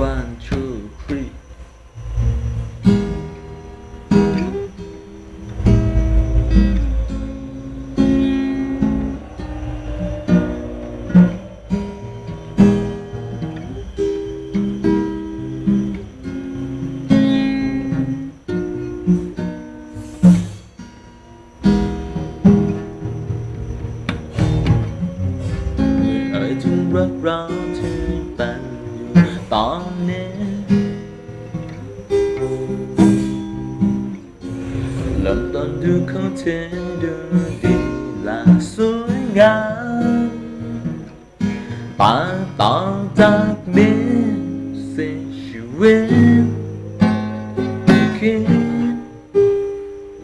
one two three เอ่ยถึง ตอนนี้เริ่มต้นดูเขาเธอดูดีและสวยงามตาต่อจากนี้สิชีวิตคิด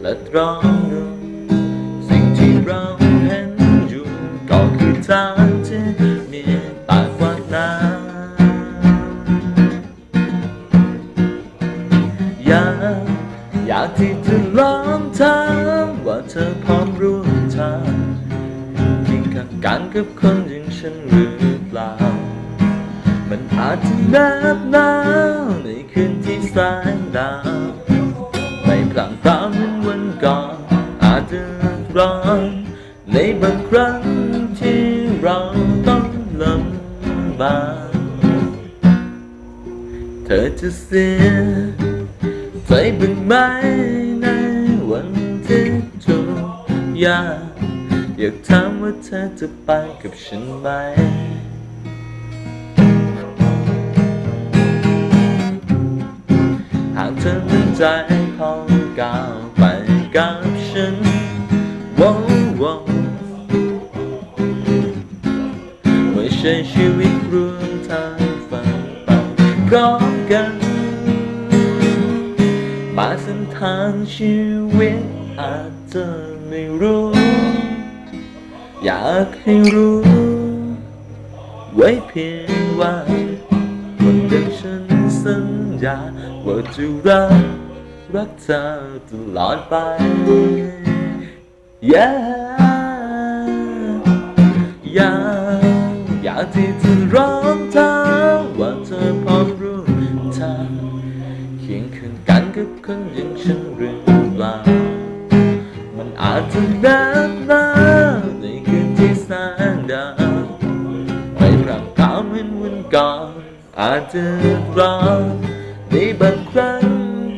และตรองดูสิ่งที่เราเห็นอยู่ก็คือทางากที่จะลองถามว่าเธอพร้อมรู้ทางเคียงข้างกันกับคนอย่างฉันหรือเปล่า มันอาจจะหนาวหนาวในคืนที่แสงดาวไม่พลางตามเหมือนวันก่อนอาจจะร้อนในบางครั้งที่เราต้องลำบากเธอจะเสีย ใจบ้างไหมในวันที่ทุกอย่ากอยากถามว่าเธอจะไปกับฉันไหมหากเธอมั่นใจพอก้าวไปกับฉันว้าวว้าวไม่ใช่ชีวิตรวมทางฝันไปพร้อมกัน มาเส้นทางชีวิตอาจจะไม่รู้ อยากให้รู้ ไว้เพียงว่าคนอย่างฉันสัญญาว่าจะรักรักเธอตลอดไป yeah อยากอยากที่จะร้องถามว่าเธอพร้อมรู้ทาง คียงข้างกันกับคนอย่างฉันหรือเปล่า มันอาจจะนานนานในคืนที่แสงดาวไม่พรำพราเหมือนวันก่อนอาจจะร้อนในบางครั้ง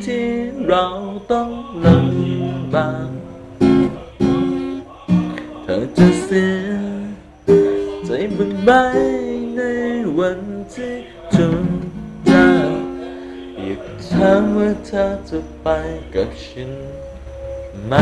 ที่เราต้องลำบากเธอจะเสียใจบ้างไหมในวันที่ทุกอย่าง อยากถามว่าเธอจะไปกับฉันไหม